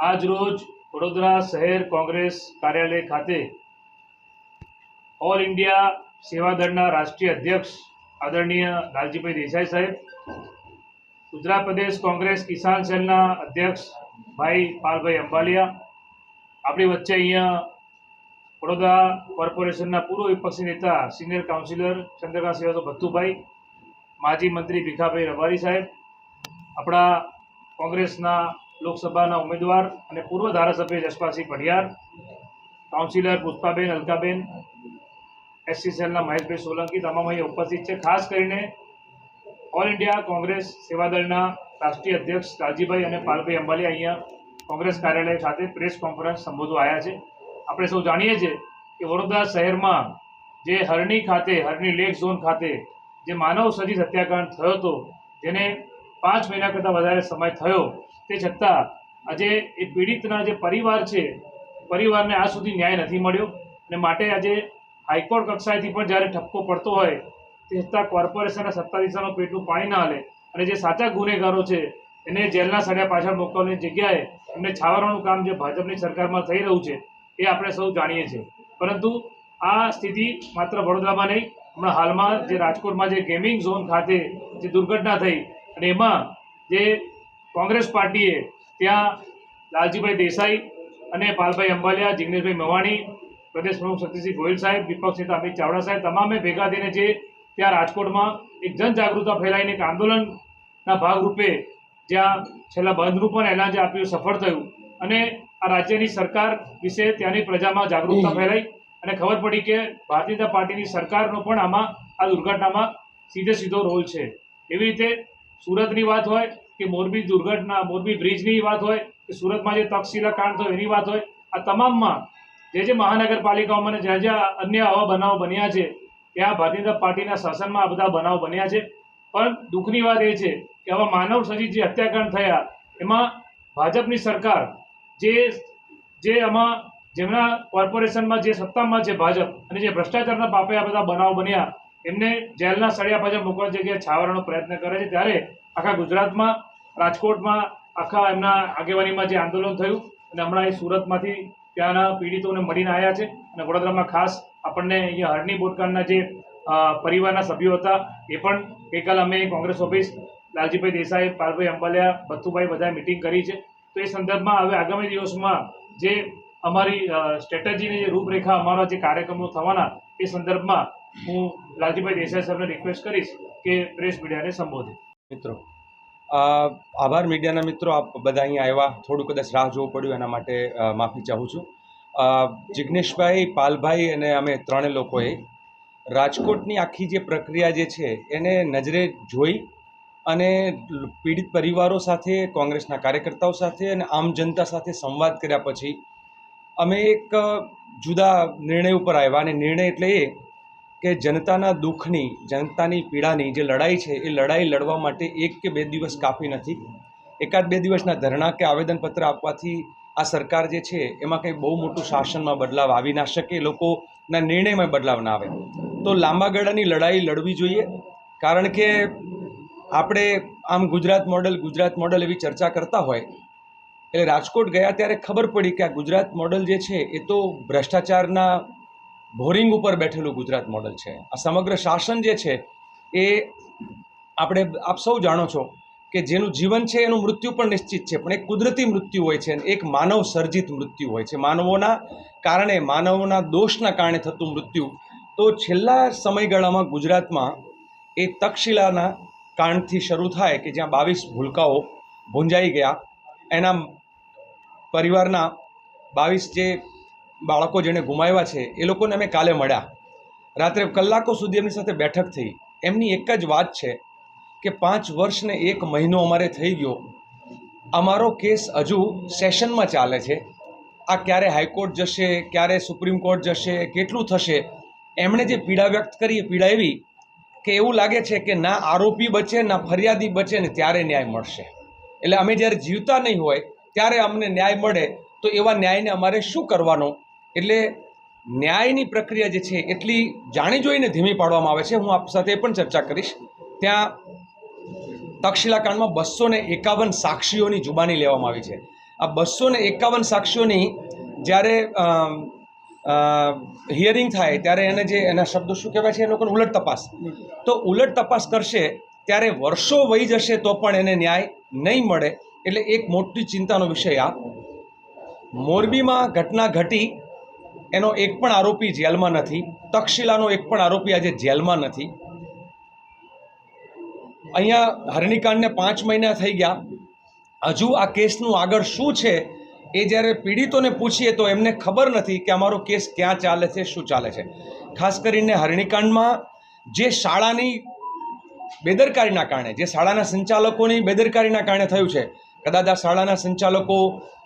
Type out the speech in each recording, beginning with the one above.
આજ રોજ વડોદરા શહેર કોંગ્રેસ કાર્યાલય ખાતે ઓલ ઇન્ડિયા સેવાદળના રાષ્ટ્રીય અધ્યક્ષ આદરણીય લાલજીભાઈ દેસાઈ સાહેબ, ગુજરાત પ્રદેશ કોંગ્રેસ કિસાન સેલના અધ્યક્ષ ભાઈ પાલભાઈ અંબાલિયા, આપણી વચ્ચે અહીંયા વડોદરા કોર્પોરેશનના પૂર્વ વિપક્ષી નેતા સિનિયર કાઉન્સિલર ચંદ્રકાંત સેવાતો ભથ્થુભાઈ, માજી મંત્રી ભીખાભાઈ રબારી સાહેબ, આપણા કોંગ્રેસના લોકસભાના ઉમેદવાર અને પૂર્વ ધારાસભ્ય જસપાલસિંહ પઢિયાર, કાઉન્સિલર પુષ્પાબેન અલકાબેન, એસસી સેલના મહેશભાઈ સોલંકી તમામ અહીં ઉપસ્થિત છે. ખાસ કરીને ઓલ ઇન્ડિયા કોંગ્રેસ સેવાદળના રાષ્ટ્રીય અધ્યક્ષ રાજીભાઈ અને પાલભાઈ અંબાલી અહીંયા કોંગ્રેસ કાર્યાલય ખાતે પ્રેસ કોન્ફરન્સ સંબોધવા આવ્યા છે. આપણે સૌ જાણીએ છીએ કે વડોદરા શહેરમાં જે હરણી ખાતે, હરણી લેક ઝોન ખાતે જે માનવ સજીત હત્યાકાંડ થયો હતો, જેને પાંચ મહિના કરતાં વધારે સમય થયો તે છતાં આજે એ પીડિતના જે પરિવાર છે, પરિવારને આ સુધી ન્યાય નથી મળ્યો અને માટે આજે હાઈકોર્ટ કક્ષાએથી પણ જ્યારે ઠપકો પડતો હોય, તે છતાં કોર્પોરેશનના સત્તાધીશોનું પેટનું પાણી ના હાલે અને જે સાચા ગુનેગારો છે, એને જેલના સળિયા પાછળ મોકલવાની જગ્યાએ એમને છાવરવાનું કામ જે ભાજપની સરકારમાં થઈ રહ્યું છે, એ આપણે સૌ જાણીએ છીએ. પરંતુ આ સ્થિતિ માત્ર વડોદરામાં નહીં, હમણાં હાલમાં જે રાજકોટમાં જે ગેમિંગ ઝોન ખાતે જે દુર્ઘટના થઈ અને એમાં જે કોંગ્રેસ પાર્ટીએ ત્યાં લાલજીભાઈ દેસાઈ અને પાલભાઈ અંબાલિયા જિગ્નેશભાઈ મવાણી પ્રદેશ પ્રમુખ શક્તિસિંહ ગોહિલ સાહેબ વિપક્ષ નેતા અમિત ચાવડા સાહેબ તમામે ભેગા થઈને જે ત્યાં રાજકોટમાં એક જનજાગૃતતા ફેલાઈને એક આંદોલનના ભાગરૂપે જ્યાં છેલ્લા બંધનું પણ એલાન જે આપ્યું સફળ થયું અને આ રાજ્યની સરકાર વિશે ત્યાંની પ્રજામાં જાગૃતતા ફેલાઈ અને ખબર પડી કે ભારતીય જનતા પાર્ટીની સરકારનો પણ આમાં આ દુર્ઘટનામાં સીધે સીધો રોલ છે. એવી રીતે સુરતની વાત હોય કે મોરબી દુર્ઘટના, મોરબી બ્રિજની વાત હોય, કે સુરતમાં જે તક્ષશિલા કાંડ થયો એની વાત હોય, આ તમામમાં જે જે મહાનગરપાલિકાઓમાં જ્યાં જ્યાં અન્ય આવા બનાવો બન્યા છે, ત્યાં ભારતીય જનતા પાર્ટીના શાસનમાં આ બધા બનાવો બન્યા છે. પણ દુઃખની વાત એ છે કે આવા માનવ સજીત જે હત્યાકાંડ થયા, એમાં ભાજપની સરકાર જે જે આમાં જેમના કોર્પોરેશનમાં જે સત્તામાં છે ભાજપ અને જે ભ્રષ્ટાચારના પાપે આ બધા બનાવ બન્યા, એમને જેલના સળિયા પાછળ મૂકવા જગ્યાએ છાવરવાનો પ્રયત્ન કરે છે. ત્યારે આખા ગુજરાતમાં રાજકોટમાં આખા એમના આગેવાનીમાં જે આંદોલન થયું અને હમણાં એ સુરતમાંથી ત્યાંના પીડિતોને મળીને આવ્યા છે અને વડોદરામાં ખાસ આપણને અહીંયા હરણી બોટકાંડના જે પરિવારના સભ્યો હતા, એ પણ ગઈકાલે અમે કોંગ્રેસ ઓફિસ, લાલજીભાઈ દેસાઈ, પાલભાઈ અંબાલિયા ભથ્થુભાઈ બધાએ મિટિંગ કરી છે. તો એ સંદર્ભમાં હવે આગામી દિવસમાં જે અમારી સ્ટ્રેટેજીની જે રૂપરેખા અમારા જે કાર્યક્રમો થવાના, એ સંદર્ભમાં હું લાલજીભાઈ દેસાઈ સાહેબને રિક્વેસ્ટ કરીશ કે પ્રેસ મીડિયાને સંબોધે. મિત્રો આભાર મીડિયાના મિત્રો, આપ બધા અહીંયા આવ્યા. થોડું કદાચ રાહ જોવું પડ્યું, એના માટે માફી ચાહું છું. જિગ્નેશભાઈ, પાલભાઈ અને અમે ત્રણે લોકોએ રાજકોટની આખી જે પ્રક્રિયા જે છે, એને નજરે જોઈ અને પીડિત પરિવારો સાથે, કોંગ્રેસના કાર્યકર્તાઓ સાથે અને આમ જનતા સાથે સંવાદ કર્યા પછી અમે એક જુદા નિર્ણય ઉપર આવ્યા. અને નિર્ણય એટલે એ કે જનતાના દુઃખની, જનતાની પીડાની જે લડાઈ છે, એ લડાઈ લડવા માટે એક કે બે દિવસ કાફી નથી. એકાદ બે દિવસના ધરણા કે આવેદનપત્ર આપવાથી આ સરકાર જે છે, એમાં કંઈ બહુ મોટું શાસનમાં બદલાવ આવી ના શકે, લોકોના નિર્ણયમાં બદલાવ ના આવે. તો લાંબા ગાળાની લડાઈ લડવી જોઈએ, કારણ કે આપણે આમ ગુજરાત મોડલ ગુજરાત મોડલ એવી ચર્ચા કરતા હોય, એટલે રાજકોટ ગયા ત્યારે ખબર પડી કે આ ગુજરાત મોડલ જે છે, એ તો ભ્રષ્ટાચારના બોરિંગ ઉપર બેઠેલું ગુજરાત મોડલ છે. આ સમગ્ર શાસન જે છે, એ આપણે આપ સૌ જાણો છો કે જેનું જીવન છે, એનું મૃત્યુ પણ નિશ્ચિત છે, પણ એક કુદરતી મૃત્યુ હોય છે, એક માનવ સર્જિત મૃત્યુ હોય છે. માનવોના કારણે, માનવોના દોષના કારણે થતું મૃત્યુ. તો છેલ્લા સમયગાળામાં ગુજરાતમાં એ તક્ષશિલાના કાંડથી શરૂ થાય કે જ્યાં બાવીસ ભૂલકાઓ ભૂંજાઈ ગયા. એના પરિવારના બાવીસ જે બાળકો જેણે ગુમાવ્યા છે, એ લોકોને અમે કાલે મળ્યા. રાત્રે કલાકો સુધી એમની સાથે બેઠક થઈ. એમની એક જ વાત છે કે પાંચ વર્ષને એક મહિનો અમારે થઈ ગયો. અમારો કેસ હજુ સેશનમાં ચાલે છે. આ ક્યારે હાઈકોર્ટ જશે, ક્યારે સુપ્રીમ કોર્ટ જશે, કેટલું થશે, એમણે જે પીડા વ્યક્ત કરી, એ પીડા એવી કે એવું લાગે છે કે ના આરોપી બચે, ના ફરિયાદી બચે ને ત્યારે ન્યાય મળશે. એટલે અમે જ્યારે જીવતા નહીં હોય, ત્યારે અમને ન્યાય મળે, તો એવા ન્યાયને અમારે શું કરવાનો? એટલે ન્યાયની પ્રક્રિયા જે છે, એટલી જાણી જોઈને ધીમી પાડવામાં આવે છે. હું આપ સાથે પણ ચર્ચા કરીશ. ત્યાં તક્ષશિલાકાંડમાં બસો ને એકાવન સાક્ષીઓની જુબાની લેવામાં આવી છે. આ બસો ને એકાવન સાક્ષીઓની જ્યારે હિયરિંગ થાય, ત્યારે એને જે, એના શબ્દો શું કહેવાય છે? એ લોકોને ઉલટ તપાસ. તો ઉલટ તપાસ કરશે, ત્યારે વર્ષો વહી જશે તો પણ એને ન્યાય નહીં મળે. એટલે એક મોટી ચિંતાનો વિષય આ. મોરબીમાં ઘટના ઘટી એનો એક પણ આરોપી જેલમાં નથી. તક્ષશિલાનો એક પણ આરોપી આજે જેલમાં નથી. અહીંયા હરણીકાંડને પાંચ મહિના થઈ ગયા. હજુ આ કેસનું આગળ શું છે એ જ્યારે પીડિતોને પૂછીએ તો એમને ખબર નથી કે અમારો કેસ ક્યાં ચાલે છે, શું ચાલે છે. ખાસ કરીને હરણીકાંડમાં જે શાળાની બેદરકારીના કારણે, જે શાળાના સંચાલકોની બેદરકારીના કારણે થયું છે કદાચ આ શાળાના સંચાલકો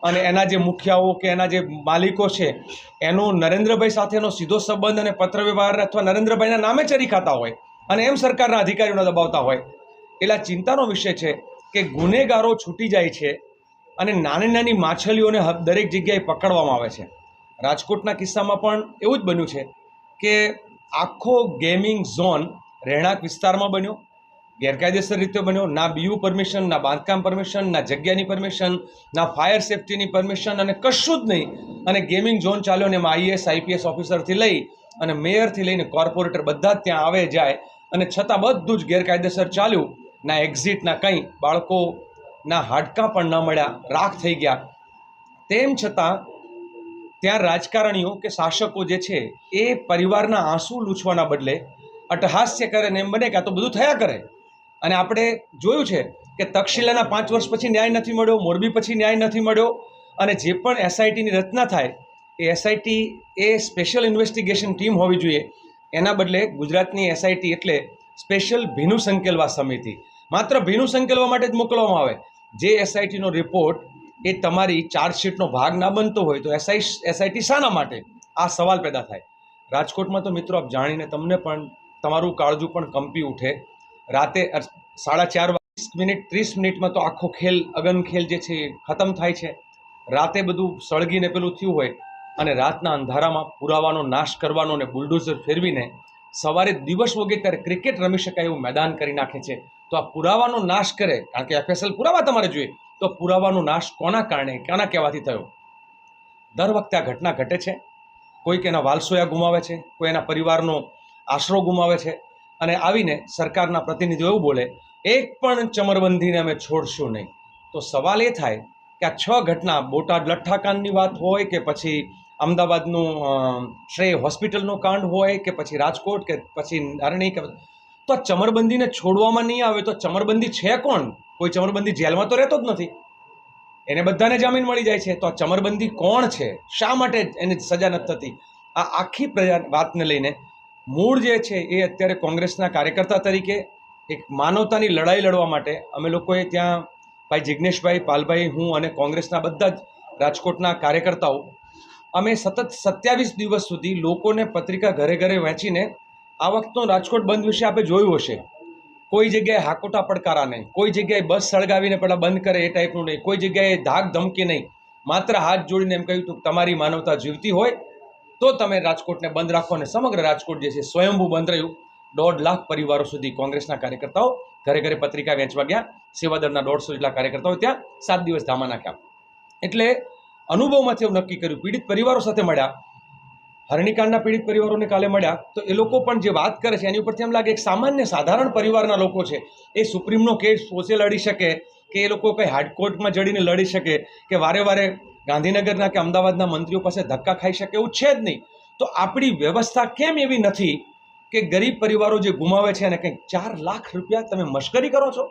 અને એના જે મુખિયાઓ કે એના જે માલિકો છે, એનો નરેન્દ્રભાઈ સાથેનો સીધો સંબંધ અને પત્રવ્યવહાર અથવા નરેન્દ્રભાઈના નામે ચરી ખાતા હોય અને એમ સરકારના અધિકારીઓને દબાવતા હોય, એટલે ચિંતાનો વિષય છે કે ગુનેગારો છૂટી જાય છે અને નાની નાની માછલીઓને દરેક જગ્યાએ પકડવામાં આવે છે. રાજકોટના કિસ્સામાં પણ એવું જ બન્યું છે કે આખો ગેમિંગ ઝોન રહેણાંક વિસ્તારમાં બન્યો ગેરકાયદેસર રીતે બન્યો, ના બીયુ પરમિશન ના બાંધકામ પરમિશન ના જગ્યાની પરમિશન ના ફાયર સેફટીની પરમિશન અને કશું જ નહીં. અને ગેમિંગ ઝોન ચાલ્યો અને એમાં આઈએસ આઈપીએસ ઓફિસરથી લઈ અને મેયરથી લઈને કોર્પોરેટર બધા જ ત્યાં આવે જાય. અને છતાં બધું જ ગેરકાયદેસર ચાલ્યું. ના એક્ઝિટ ના કંઈ. બાળકોના હાડકાં પણ ન મળ્યા. રાખ થઈ ગયા. તેમ છતાં ત્યાં રાજકારણીઓ કે શાસકો જે છે, એ પરિવારના આંસુ લૂછવાના બદલે અટહાસ્ય કરે ને એમ બને કે આ તો બધું થયા કરે. અને આપણે જોયું છે કે તક્ષશિલાના પાંચ વર્ષ પછી ન્યાય નથી મળ્યો, મોરબી પછી ન્યાય નથી મળ્યો અને જે પણ એસઆઈટીની રચના થાય એ એસઆઈટી એ સ્પેશિયલ ઇન્વેસ્ટિગેશન ટીમ હોવી જોઈએ. એના બદલે ગુજરાતની એસઆઈટી એટલે સ્પેશિયલ ભીનું સંકેલવા સમિતિ. માત્ર ભીનું સંકેલવા માટે જ મોકલવામાં આવે. જે એસઆઈટીનો રિપોર્ટ એ તમારી ચાર્જશીટનો ભાગ ના બનતો હોય તો એસઆઈ એસઆઈટી શાના માટે આ સવાલ પેદા થાય. રાજકોટમાં તો મિત્રો આપ જાણીને તમને પણ તમારું કાળજું પણ કંપી ઉઠે. રાતે સાડા ચાર મિનિટ, ત્રીસ મિનિટમાં તો આખો ખેલ, અગન ખેલ જે છે એ ખતમ થાય છે. રાતે બધું સળગીને પેલું થયું હોય અને રાતના અંધારામાં પુરાવાનો નાશ કરવાનો ને બુલડોઝર ફેરવીને સવારે દિવસ વગે ત્યારે ક્રિકેટ રમી શકાય એવું મેદાન કરી નાખે છે. તો આ પુરાવાનો નાશ કરે, કારણ કે એફએસએલ પુરાવા તમારે જોઈએ, તો પુરાવાનો નાશ કોના કારણે કોના કહેવાથી થયો? દર વખતે આ ઘટના ઘટે છે. કોઈક એના વાલસોયા ગુમાવે છે, કોઈ એના પરિવારનો આશરો ગુમાવે છે અને આવીને સરકારના પ્રતિનિધિઓ એવું બોલે, એક પણ ચમરબંધીને અમે છોડશું નહીં. તો સવાલ એ થાય કે આ છ ઘટના, બોટાદ લઠ્ઠાકાંડની વાત હોય કે પછી અમદાવાદનું શ્રેય હોસ્પિટલનો કાંડ હોય કે પછી રાજકોટ કે પછી અરણી કે તો આ ચમરબંધીને છોડવામાં નહીં આવે તો ચમરબંધી છે કોણ? કોઈ ચમરબંધી જેલમાં તો રહેતો જ નથી. એને બધાને જામીન મળી જાય છે. તો આ ચમરબંધી કોણ છે? શા માટે એને સજા નથી થતી? આ આખી પ્રજા વાતને લઈને મૂળ જે છે એ અત્યારે કોંગ્રેસના કાર્યકર્તા તરીકે એક માનવતાની લડાઈ લડવા માટે અમે લોકોએ ત્યાં ભાઈ જિજ્ઞેશભાઈ પાલભાઈ હું અને કોંગ્રેસના બધા જ રાજકોટના કાર્યકર્તાઓ અમે સતત સત્યાવીસ દિવસ સુધી લોકોને પત્રિકા ઘરે ઘરે વહેંચીને આ વખતનો રાજકોટ બંધ વિશે આપણે જોયું હશે. કોઈ જગ્યાએ હાકોટા પડકારા નહીં, કોઈ જગ્યાએ બસ સળગાવીને પહેલાં બંધ કરે એ ટાઈપનું નહીં, કોઈ જગ્યાએ ધાક ધમકી નહીં. માત્ર હાથ જોડીને એમ કહ્યું હતું તમારી માનવતા જીવતી હોય તો તમે રાજકોટને બંધ રાખો અને સમગ્ર રાજકોટ જે છે સ્વયંભૂ બંધ રહ્યું. દોઢ લાખ પરિવારો સુધી કોંગ્રેસના કાર્યકર્તાઓ ઘરે ઘરે પત્રિકા વેચવા ગયા. સેવાદળના દોઢસો જેટલા કાર્યકર્તાઓ ત્યાં સાત દિવસ ધામા નાખ્યા. એટલે અનુભવમાંથી એવું નક્કી કર્યું, પીડિત પરિવારો સાથે મળ્યા, હરણીકાંડના પીડિત પરિવારોને કાલે મળ્યા, તો એ લોકો પણ જે વાત કરે છે, એની ઉપરથી એમ લાગે એક સામાન્ય સાધારણ પરિવારના લોકો છે. એ સુપ્રીમનો કેસ પોતે લડી શકે, કે એ લોકો કંઈ હાર્ડકોર્ટમાં જડીને લડી શકે, કે વારે વારે ગાંધીનગરના કે અમદાવાદના મંત્રીઓ પાસે ધક્કા ખાઈ શકે એવું છે જ નહીં. તો આપણી વ્યવસ્થા કેમ એવી નથી કે ગરીબ પરિવારો જે ગુમાવે છે અને કંઈક ચાર લાખ રૂપિયા તમે મશ્કરી કરો છો?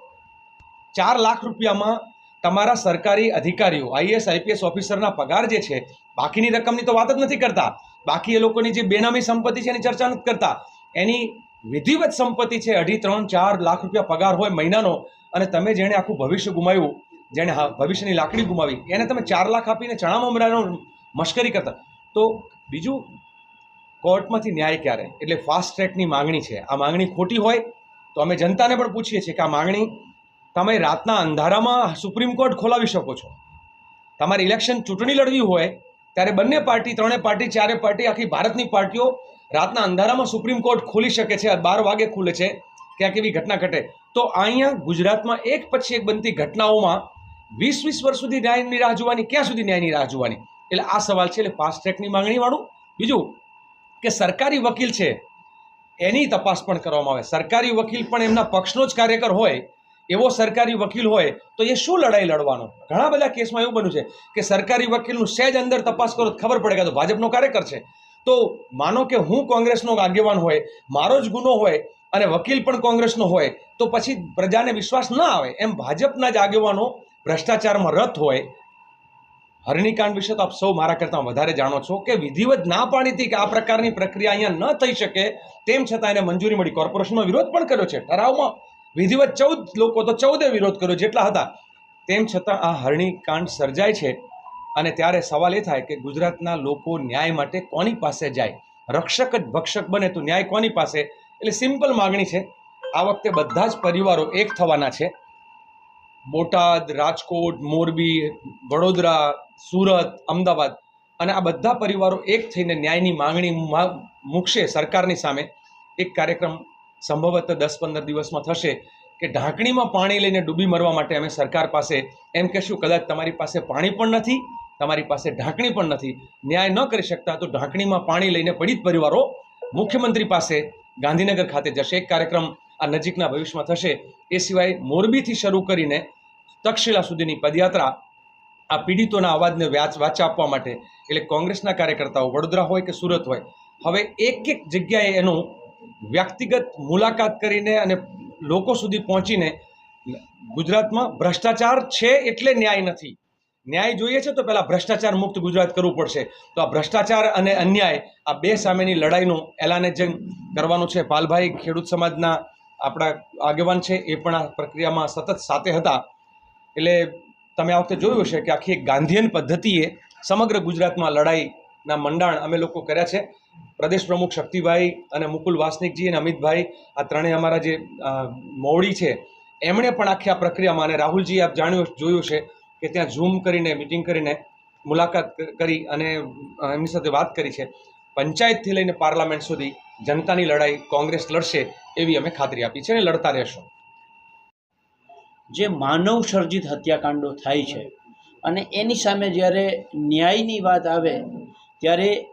ચાર લાખ રૂપિયામાં તમારા સરકારી અધિકારીઓ આઈએસ આઈપીએસ ઓફિસરના પગાર જે છે, બાકીની રકમની તો વાત જ નથી કરતા. બાકી એ લોકોની જે બેનામી સંપત્તિ છે એની ચર્ચા નથી કરતા. એની વિધિવત સંપત્તિ છે અઢી, ત્રણ, ચાર લાખ રૂપિયા પગાર હોય મહિનાનો અને તમે જેણે આખું ભવિષ્ય ગુમાવ્યું જેણે ભવિષ્યની લાકડી ગુમાવી, એને તમે ચાર લાખ આપીને ચણા મમરાનો મશ્કરી કરતા. તો બીજું, કોર્ટમાંથી ન્યાય ક્યારે? એટલે ફાસ્ટ ટ્રેકની માંગણી છે. આ માંગણી ખોટી હોય તો અમે જનતાને પણ પૂછીએ છીએ કે આ માંગણી તમે રાતના અંધારામાં સુપ્રીમ કોર્ટ ખોલાવી શકો છો. તમારે ઇલેક્શન ચૂંટણી લડવી હોય, ત્યારે બંને પાર્ટી ત્રણે પાર્ટી, ચારે પાર્ટી, આખી ભારતની પાર્ટીઓ રાતના અંધારામાં સુપ્રીમ કોર્ટ ખોલી શકે છે બાર વાગે ખુલે છે ક્યાંક એવી ઘટના ઘટે. તો અહીંયા ગુજરાતમાં એક પછી એક બનતી ઘટનાઓમાં વીસ વીસ વર્ષ સુધી ન્યાયની રાહ જોવાની, ક્યાં સુધી ન્યાયની રાહ જોવાની? એટલે આ સવાલ છે, એટલે ફાસ્ટ ટ્રેકની માંગણીવાળું. બીજું કે સરકારી વકીલ છે, એની તપાસ પણ કરવામાં આવે. સરકારી વકીલ પણ એમના પક્ષનો જ કાર્યકર હોય, એવો સરકારી વકીલ હોય, તો એ શું લડાઈ લડવાનો? ઘણા બધા કેસમાં એવું બન્યું છે કે સરકારી વકીલનું સહેજ અંદર તપાસ કરો તો ખબર પડે કે તો ભાજપનો કાર્યકર છે. તો માનો કે હું કોંગ્રેસનો આગેવાન હોય, મારો જ ગુનો હોય, અને વકીલ પણ કોંગ્રેસનો હોય, તો પછી પ્રજાને વિશ્વાસ ના આવે. એમ ભાજપના જ આગેવાનો ભ્રષ્ટાચારમાં રત હોય હરણીકાંડ વિશે તો આપ સૌ મારા કરતાં વધારે જાણો છો કે વિધિવત ના પાડી કે આ પ્રકારની પ્રક્રિયા અહીંયા ન થઈ શકે, તેમ છતાં એને મંજૂરી મળી. કોર્પોરેશનનો વિરોધ પણ કર્યો છે. ઠરાવમાં વિધિવત ચૌદ, લોકો તો ચૌદે વિરોધ કર્યો જેટલા હતા. તેમ છતાં આ હરણીકાંડ સર્જાય છે અને ત્યારે સવાલ એ થાય કે ગુજરાતના લોકો ન્યાય માટે કોની પાસે જાય? રક્ષક જ ભક્ષક બને તો ન્યાય કોની પાસે? એટલે સિમ્પલ માગણી છે. આ વખતે બધા જ પરિવારો એક થવાના છે. બોટાદ, રાજકોટ, મોરબી, વડોદરા, સુરત, અમદાવાદ અને આ બધા પરિવારો એક થઈને ન્યાયની માંગણી મૂકશે સરકારની સામે. એક કાર્યક્રમ સંભવત દસ પંદર દિવસમાં થશે કે ઢાંકણીમાં પાણી લઈને ડૂબી મરવા માટે અમે સરકાર પાસે એમ કહેશું, કદાચ તમારી પાસે પાણી પણ નથી, તમારી પાસે ઢાંકણી પણ નથી. ન્યાય ન કરી શકતા તો ઢાંકણીમાં પાણી લઈને પીડિત પરિવારો મુખ્યમંત્રી પાસે ગાંધીનગર ખાતે જશે. એક કાર્યક્રમ આ નજીકના ભવિષ્યમાં થશે. એ સિવાય મોરબીથી શરૂ કરીને તક્ષશિલા સુધીની પદયાત્રા આ પીડિતોના અવાજને વ્યાચ વાચા આપવા માટે એટલે કોંગ્રેસના કાર્યકર્તાઓ, વડોદરા હોય કે સુરત હોય, હવે એક એક જગ્યાએ એનું વ્યક્તિગત મુલાકાત કરીને અને લોકો સુધી પહોંચીને ગુજરાતમાં ભ્રષ્ટાચાર છે એટલે ન્યાય નથી. ન્યાય જોઈએ છે તો પહેલાં ભ્રષ્ટાચાર મુક્ત ગુજરાત કરવું પડશે. તો આ ભ્રષ્ટાચાર અને અન્યાય આ બે સામેની લડાઈનું એલાને જંગ કરવાનું છે. પાલભાઈ ખેડૂત સમાજના આપણા આગેવાન છે એ પણ આ પ્રક્રિયામાં સતત સાથે હતા. એટલે તમે આ વખતે જોયું હશે કે આખી એક ગાંધીયન પદ્ધતિએ સમગ્ર ગુજરાતમાં લડાઈના મંડાણ અમે લોકો કર્યા છે. પ્રદેશ પ્રમુખ શક્તિભાઈ અને મુકુલ વાસનિકજી અને અમિતભાઈ, આ ત્રણેય અમારા જે મોવડી છે, એમણે પણ આખી આ પ્રક્રિયામાં અને રાહુલજી આપ જાણ્યું જોયું છે કે ત્યાં ઝૂમ કરીને, મિટિંગ કરીને મુલાકાત કરી અને એમની સાથે વાત કરી છે. પંચાયતથી લઈને પાર્લામેન્ટ સુધી જનતાની લડાઈ કોંગ્રેસ લડશે એવી અમે ખાતરી આપી છે અને લડતા રહેશું. જે માનવ સર્જિત હત્યાકાંડો થાય છે. અને એની સામે જ્યારે ન્યાયની વાત આવે, ત્યારે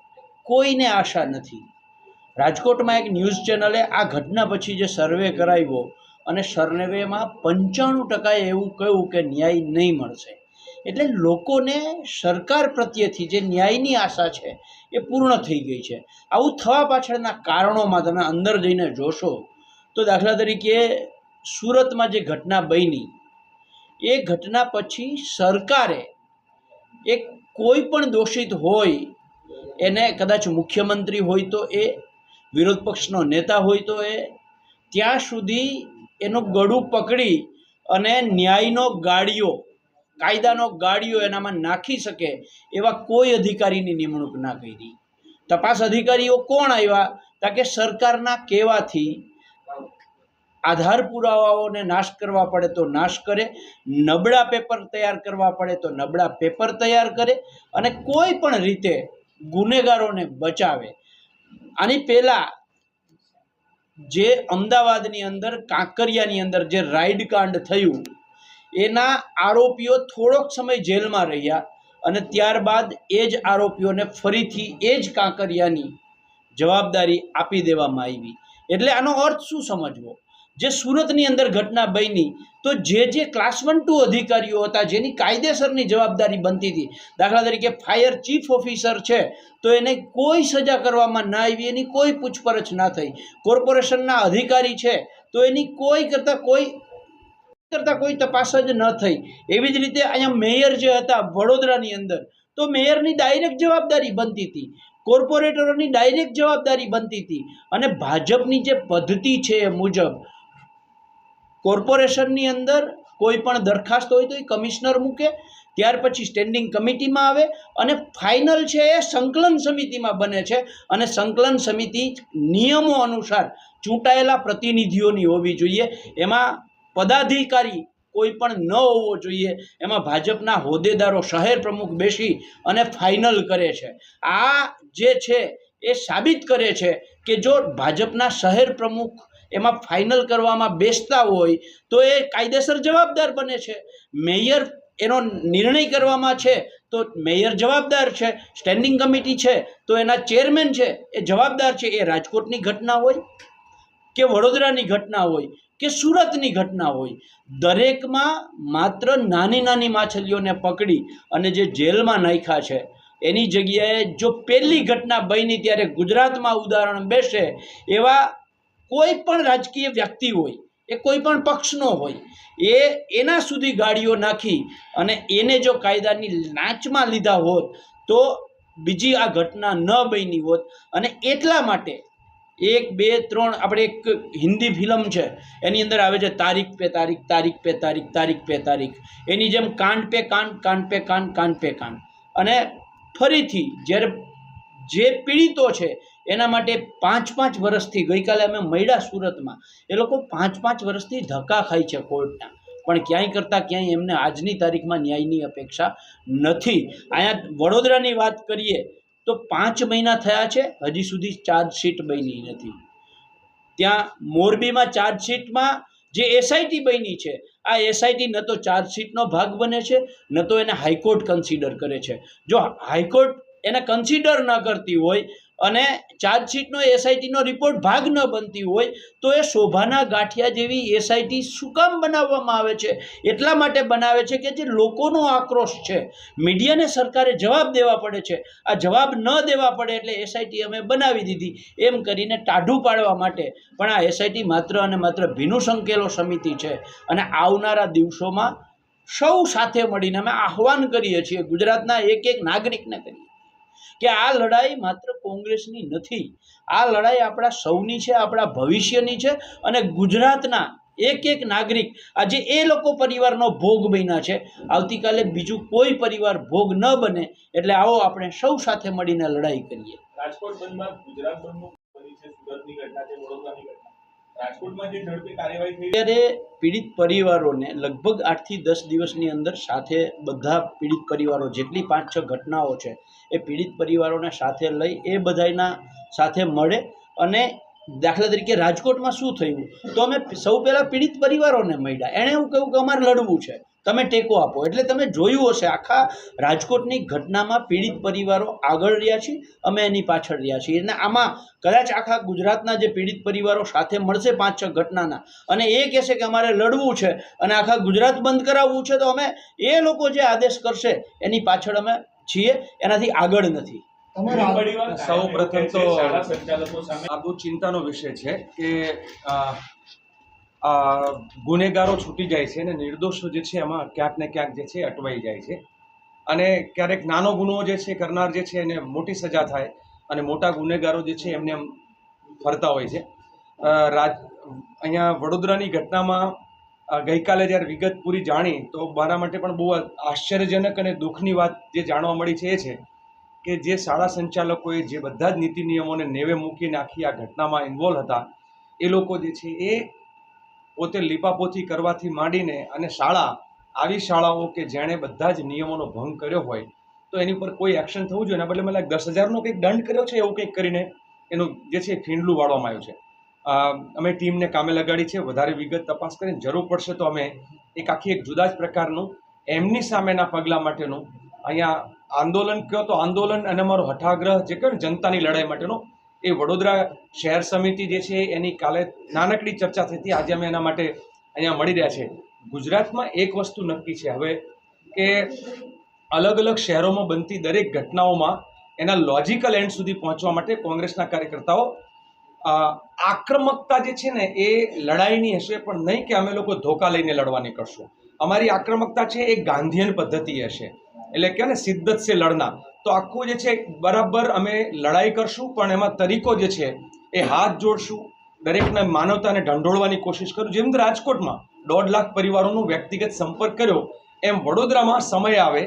કોઈને આશા નથી. રાજકોટમાં એક ન્યૂઝ ચેનલે આ ઘટના પછી જે સર્વે કરાવ્યો, અને સર્વેમાં પંચાણું ટકાએ એવું કહ્યું કે ન્યાય નહીં મળશે. એટલે લોકોને સરકાર પ્રત્યેથી જે ન્યાયની આશા છે, એ પૂર્ણ થઈ ગઈ છે. આવું થવા પાછળના કારણોમાં તમે અંદર જઈને જોશો, તો દાખલા તરીકે સુરતમાં જે ઘટના બની, એ ઘટના પછી સરકારે એક કોઈ પણ દોષિત હોય, એને કદાચ મુખ્યમંત્રી હોય તો એ, વિરોધ પક્ષનો નેતા હોય તો એ, ત્યાં સુધી એનું ગળું પકડી અને ન્યાયનો ગાડીઓ કાયદાનો ગાડીઓ એનામાં નાખી શકે એવા કોઈ અધિકારીની નિમણૂક ના કરી. તપાસ અધિકારીઓ કોણ આવ્યા? તા કે સરકારના કહેવાથી આધાર પુરાવાઓને નાશ કરવા પડે તો નાશ કરે, નબળા પેપર તૈયાર કરવા પડે તો નબળા પેપર તૈયાર કરે અને કોઈ પણ રીતે ગુનેગારોને બચાવે. આની પહેલાં જે અમદાવાદની અંદર, કાંકરિયાની અંદર જે રાઈડ કાંડ થયું, એના આરોપીઓ થોડોક સમય જેલમાં રહ્યા અને ત્યારબાદ એ જ આરોપીઓને ફરીથી એ જ કાંકરિયાની જવાબદારી આપી દેવામાં આવી. એટલે આનો અર્થ શું સમજવો? જે સુરતની અંદર ઘટના બની, તો જે જે ક્લાસ વન ટુ અધિકારીઓ હતા, જેની કાયદેસરની જવાબદારી બનતી હતી, દાખલા તરીકે ફાયર ચીફ ઓફિસર છે, તો એને કોઈ સજા કરવામાં ના આવી, એની કોઈ પૂછપરછ ના થઈ. કોર્પોરેશનના અધિકારી છે, તો એની કોઈ કરતાં કોઈ કરતાં કોઈ તપાસ જ ન થઈ. એવી જ રીતે અહીંયા મેયર જે હતા, વડોદરાની અંદર, તો મેયરની ડાયરેક્ટ જવાબદારી બનતી હતી. કોર્પોરેટરોની ડાયરેક્ટ જવાબદારી બનતી હતી. અને ભાજપની જે પદ્ધતિ છે એ મુજબ કોર્પોરેશનની અંદર કોઈ પણ દરખાસ્ત હોય તો એ કમિશનર મૂકે, ત્યાર પછી સ્ટેન્ડિંગ કમિટીમાં આવે અને ફાઇનલ છે એ સંકલન સમિતિમાં બને છે. અને સંકલન સમિતિ નિયમો અનુસાર ચૂંટાયેલા પ્રતિનિધિઓની હોવી જોઈએ. એમાં પદાધિકારી કોઈ પણ ન હોવો જોઈએ. એમાં ભાજપના હોદ્દેદારો શહેર પ્રમુખ બેસી અને ફાઇનલ કરે છે. આ જે છે એ સાબિત કરે છે કે જો ભાજપના શહેર પ્રમુખ એમાં ફાઇનલ કરવામાં બેસતા હોય તો એ કાયદેસર જવાબદાર બને છે. મેયર એનો નિર્ણય કરવામાં છે તો મેયર જવાબદાર છે સ્ટેન્ડિંગ કમિટી છે તો એના ચેરમેન છે એ જવાબદાર છે. એ રાજકોટની ઘટના હોય કે વડોદરાની ઘટના હોય કે સુરતની ઘટના હોય, દરેકમાં માત્ર નાની નાની માછલીઓને પકડી અને જે જેલમાં નાખ્યા છે, એની જગ્યાએ જો પહેલી ઘટના બની ત્યારે ગુજરાતમાં ઉદાહરણ બેસે એવા કોઈ પણ રાજકીય વ્યક્તિ હોય, એ કોઈ પણ પક્ષનો હોય, એ એના સુધી ગાડીઓ નાખી અને એને જો કાયદાની લાંચમાં લીધા હોત, તો બીજી આ ઘટના ન બની હોત. અને એટલા માટે એક, બે, ત્રણ, આપણે એક હિન્દી ફિલ્મ છે, એની અંદર આવે છે તારીખ પે તારીખ તારીખ પે તારીખ તારીખ પે તારીખ. એની જેમ કાંડ પે કાંડ કાંડ પે કાંડ કાંડ પે કાંડ. અને ફરીથી જ્યારે જે પીડિતો છે, એના માટે પાંચ પાંચ વર્ષથી ગઈકાલે અમે મળ્યા સુરતમાં. એ લોકો પાંચ પાંચ વર્ષથી ધક્કા ખાય છે કોર્ટના. પણ ક્યાંય કરતાં ક્યાંય એમને આજની તારીખમાં ન્યાયની અપેક્ષા નથી. અહીંયા વડોદરાની વાત કરીએ, તો પાંચ મહિના થયા છે, હજી સુધી ચાર્જશીટ બની નથી. ત્યાં મોરબીમાં ચાર્જશીટમાં જે એસઆઈટી બની છે, આ એસઆઈટી ન તો ચાર્જશીટનો ભાગ બને છે, ન તો એને હાઈકોર્ટ કન્સિડર કરે છે. જો હાઈકોર્ટ એને કન્સિડર ન કરતી હોય અને ચાર્જશીટનો એસઆઈટીનો રિપોર્ટ ભાગ ન બનતી હોય તો એ શોભાના ગાંઠિયા જેવી એસઆઈટી શું કામ બનાવવામાં આવે છે? એટલા માટે બનાવે છે કે જે લોકોનો આક્રોશ છે. મીડિયાને સરકારે જવાબ દેવા પડે છે. આ જવાબ ન દેવા પડે એટલે એસઆઈટી અમે બનાવી દીધી. એમ કરીને ટાઢું પાડવા માટે પણ આ એસઆઈટી માત્ર અને માત્ર ભીનું સંકેલો સમિતિ છે. અને આવનારા દિવસોમાં સૌ સાથે મળીને અમે આહવાન કરીએ છીએ. ગુજરાતના એક એક નાગરિકને કરીએ. કે આ લડાઈ માત્ર કોંગ્રેસની નથી. આ લડાઈ આપણા સૌની છે, આપણા ભવિષ્યની છે અને ગુજરાતના એક એક નાગરિક આજે એ લોકો પરિવારનો ભોગ બન્યા છે. આવતીકાલે બીજું કોઈ પરિવાર ભોગ ન બને એટલે આવો આપણે સૌ સાથે મળીને લડાઈ કરીએ. રાજકોટ ગુજરાત બંધનું છે સુરતની ઘટના છે, વડોદરાની ઘટના રાજકોટમાં જે ઝડપી કાર્યવાહી થઈ ત્યારે પીડિત પરિવારોને લગભગ આઠથી દસ દિવસની અંદર સાથે બધા પીડિત પરિવારો, જેટલી પાંચ છ ઘટનાઓ છે, એ પીડિત પરિવારોને સાથે લઈ એ બધાના સાથે મળે અને દાખલા તરીકે રાજકોટમાં શું થયું? તો અમે સૌ પહેલાં પીડિત પરિવારોને મળ્યા. એણે એવું કહ્યું કે અમારે લડવું છે. તમે ટેકો આપો. એટલે તમે જોયું હશે આખા રાજકોટની ઘટનામાં પીડિત પરિવારો આગળ રહ્યા છે અમે એની પાછળ રહ્યા છીએ. અને આમાં કદાચ આખા ગુજરાતના જે પીડિત પરિવારો સાથે મળશે પાંચ છ ઘટનાના અને એ કહેશે કે અમારે લડવું છે અને આખા ગુજરાત બંધ કરાવવું છે તો અમે એ લોકો જે આદેશ કરશે એની પાછળ અમે છીએ એનાથી આગળ નથી. સૌ પ્રથમ તો આ બહુ ચિંતાનો વિષય છે કે ગુનેગારો છૂટી જાય છે અને નિર્દોષો જે છે એમાં ક્યાંક ને ક્યાંક જે છે અટવાઈ જાય છે. અને ક્યારેક નાનો ગુનો જે છે, કરનાર જે છે એને મોટી સજા થાય અને મોટા ગુનેગારો જે છે એમને એમ ફરતા હોય છે. રાજ, અહીંયા વડોદરાની ઘટનામાં ગઈકાલે જ્યારે વિગત પૂરી જાણી તો મારા માટે પણ બહુ આશ્ચર્યજનક અને દુઃખની વાત જે જાણવા મળી છે એ છે કે જે શાળા સંચાલકોએ જે બધા જ નીતિ નિયમોને નેવે મૂકી નાખી આ ઘટનામાં ઇન્વોલ્વ હતા, એ લોકો જે છે એ પોતે લીપાપોથી કરવાથી માંડીને અને શાળા, આવી શાળાઓ કે જેણે બધા જ નિયમોનો ભંગ કર્યો હોય, તો એની પર કોઈ એક્શન થવું જોઈએ? એના બદલે મને દસ હજારનો કંઈક દંડ કર્યો છે એવું કંઈક કરીને એનું જે છે ફીંડલું વાળવામાં આવ્યું છે. અમે ટીમને કામે લગાડી છે, વધારે વિગત તપાસ કરીને જરૂર પડશે તો અમે એક આખી એક જુદા જ પ્રકારનું, એમની સામેના પગલાં માટેનું, અહીંયા આંદોલન કહો તો આંદોલન અને અમારો હઠાગ્રહ જે કહે જનતાની લડાઈ માટેનો એ વડોદરા શહેર સમિતિ જે છે એની કાલે નાનકડી ચર્ચા થઈ હતી. આજે અમે એના માટે અહીંયા મળી રહ્યા છે ગુજરાતમાં એક વસ્તુ નક્કી છે હવે કે અલગ અલગ શહેરોમાં બનતી દરેક ઘટનાઓમાં એના લોજિકલ એન્ડ સુધી પહોંચવા માટે કોંગ્રેસના કાર્યકર્તાઓ આક્રમકતા જે છે ને એ લડાઈની હશે, પણ નહીં કે અમે લોકો ધોકા લઈને લડવા નીકળશું અમારી આક્રમકતા છે એ ગાંધીયન પદ્ધતિ હશે. એટલે કે ને સિદ્ધત સે લડના તો આખું જે છે, બરાબર અમે લડાઈ કરશું, પણ એમાં તરીકો જે છે, એ હાથ જોડશું. દરેકને માનવતાને ઢંઢોળવાની કોશિશ કરું. જેમ કે રાજકોટમાં દોઢ લાખ પરિવારોનો વ્યક્તિગત સંપર્ક કર્યો, એમ વડોદરામાં સમય આવે.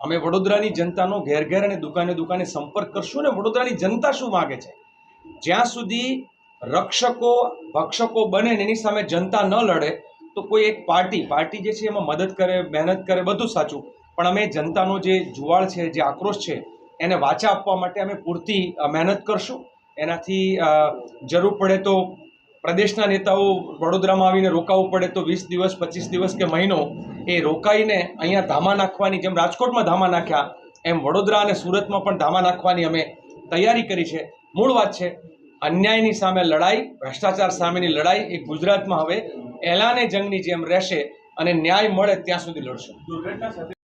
અમે વડોદરાની જનતાનો ઘેર ઘેર અને દુકાને દુકાને સંપર્ક કરશું ને વડોદરાની જનતા શું માગે છે? જ્યાં સુધી રક્ષકો, ભક્ષકો બને એની સામે જનતા ન લડે, તો કોઈ એક પાર્ટી પાર્ટી જે છે, એમાં મદદ કરે, મહેનત કરે, બધું સાચું. પણ અમે જનતાનો જે જુવાળ છે, જે આક્રોશ છે, એને વાચા આપવા માટે અમે પૂરતી મહેનત કરશું. એનાથી જરૂર પડે તો પ્રદેશના નેતાઓ વડોદરામાં આવીને રોકાવું પડે તો વીસ દિવસ, પચીસ દિવસ કે મહિનો એ રોકાઈને અહીંયા ધામા નાખવાની, જેમ રાજકોટમાં ધામા નાખ્યા, એમ વડોદરા અને સુરતમાં પણ ધામા નાખવાની અમે તૈયારી કરી છે. મૂળ વાત છે, અન્યાયની સામે લડાઈ, ભ્રષ્ટાચાર સામેની લડાઈ, એ ગુજરાતમાં હવે એલાને જંગની જેમ રહેશે અને ન્યાય મળે ત્યાં સુધી લડશું.